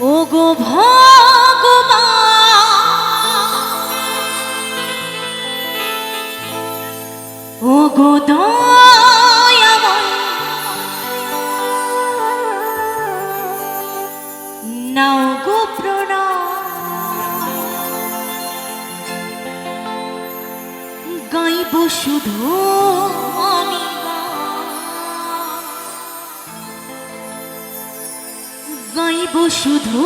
ওগো গো ভগবান ও গো নাও গো প্রণাম। গাইব শুধু গাইব শুধু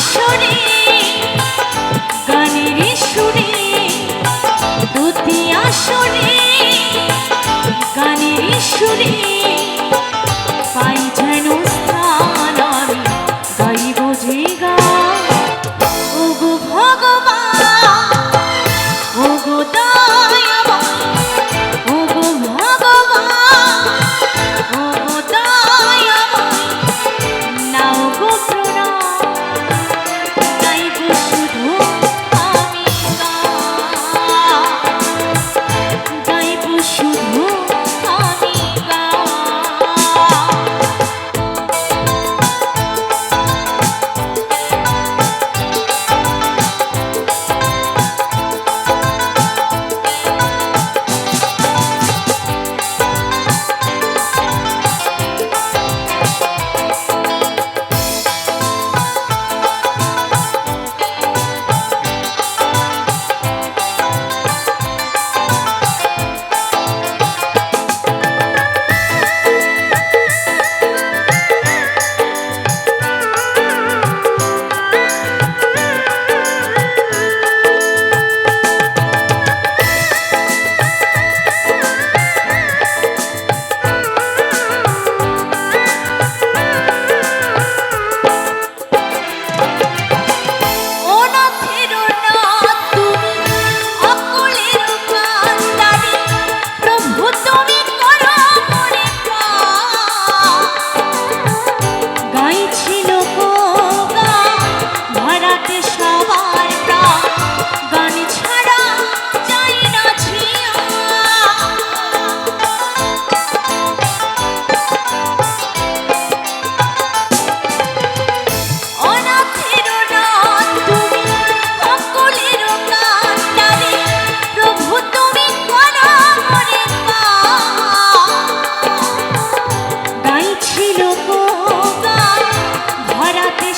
should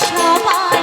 সবাই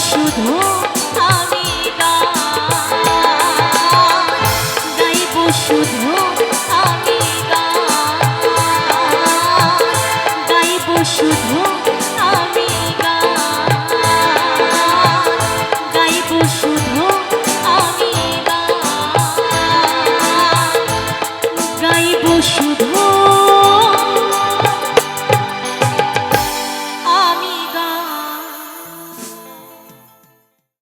শুধু